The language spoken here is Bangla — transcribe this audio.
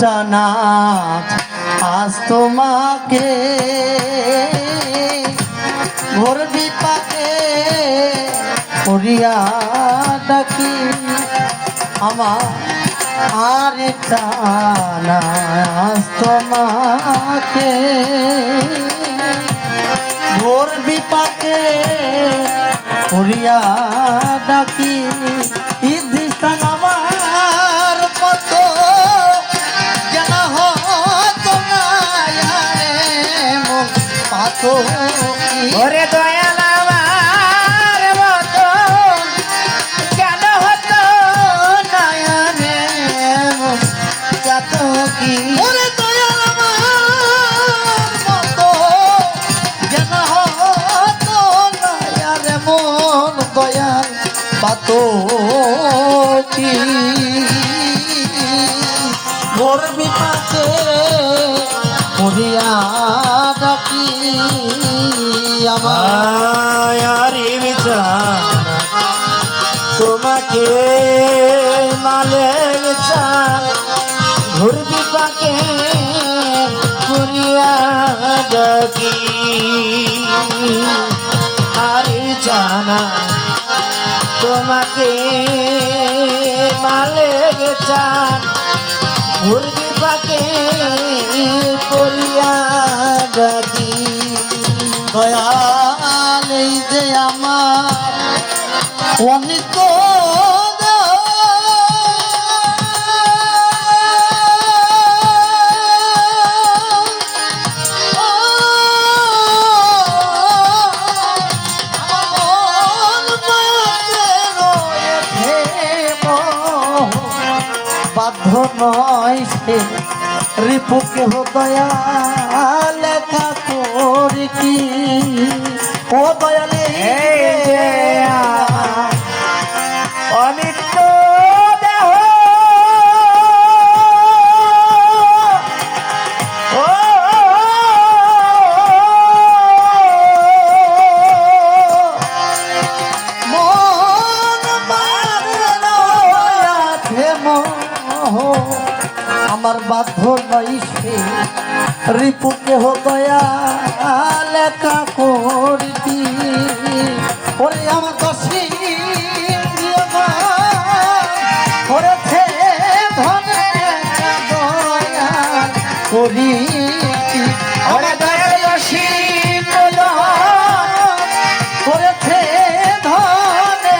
চানা আজ তোমাকে ভোর বিপাকে করিয়া ডাকি। আমার আর টানা আজ তোমাকে ভোর বিপাকে করিয়া ডাকি। পাতো ওরে দয়াল আমার মতো কেন হতো নয়নে? যত কি? পাতো মোর বিপাকে মরিয়া ডাকি আমার তোমাকে মালে বিচার ঘুরবি পাকে করিয়া ডাকি আরে জানা, তোমাকে মালে বিচার ঘুরবি পাকে করিয়া ডাকি দয়াল এই যে আমার অনিত বাধ্য নয় সে রিপুকে দয়া ও দয়ালে আমার বাধ্য নয় সে রিপুকে দয়া লেখা করতি। ওরে আমার দশী করেছে ধনে দয়া করি ওরে রশি বলো করেছে ধনে